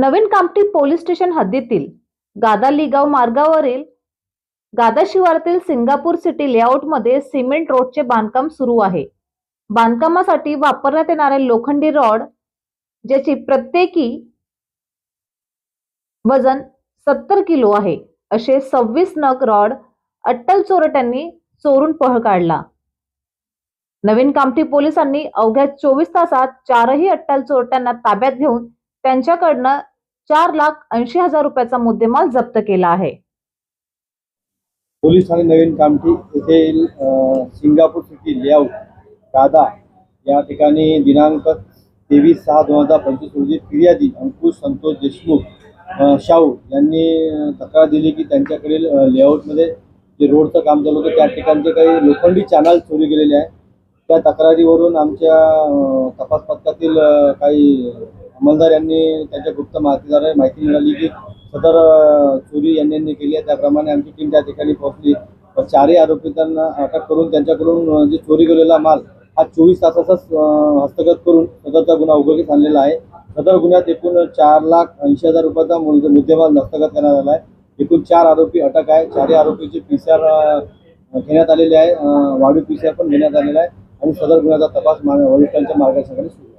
नवीन Kamthi police station हद्दीतील गादा लिगाव मार्गावरील गादा शिवारातील सिंगापूर सिटी लेआउटमध्ये सिमेंट रोडचे बांधकाम सुरू आहे. बांधकामासाठी वापरण्यात येणारे लोखंडी रॉड ज्याची प्रत्येकी वजन सत्तर किलो आहे असे सव्वीस नग रॉड अट्टल चोरट्यांनी चोरून पळ काढला. नवीन कामठी पोलिसांनी अवघ्या चोवीस तासात चारही अट्टल चोरट्यांना ताब्यात घेऊन त्यांच्याकडनं चार लाख ऐंशी हजार रुपयाचा मुद्देमाल जप्त केला आहे. पोलीस ठाणे नवीन कामठी येथील सिंगापूर सिटी लेआउट कादा या ठिकाणी दिनांक तेवीस सहा दोन हजार पंचवीस रोजी फिर्यादी अंकुश संतोष देशमुख शाहू यांनी तक्रार दिली की त्यांच्याकडील लेआउटमध्ये जे रोडचं काम चालू होतं त्या ठिकाणचे काही लोखंडी चॅनल चोरी गेलेले आहे. त्या तक्रारीवरून आमच्या तपास पथकातील काही अंमलदार यांनी त्यांच्या गुप्त माहितीद्वारे माहिती मिळाली की सदर चोरी यांनी यांनी केली आहे. त्याप्रमाणे आमची टीम त्या ठिकाणी पोहोचली. चारही आरोपितांना अटक करून त्यांच्याकडून जे चोरी केलेला माल हा चोवीस तासाचाच हस्तगत करून सदरचा गुन्हा उघडकीस आणलेला आहे. सदर गुन्ह्यात एकूण चार लाख ऐंशी हजार रुपयाचा मुद्देमाल हस्तगत करण्यात आला आहे. एकूण चार आरोपी अटक आहे. चारही आरोपीची पी सी आर घेण्यात आलेली आहे. वाढीव पी सी आर पण घेण्यात आलेला आहे. आणि सदर गुन्ह्याचा तपास वरिष्ठांच्या मार्गदर्शनाखाली सुरू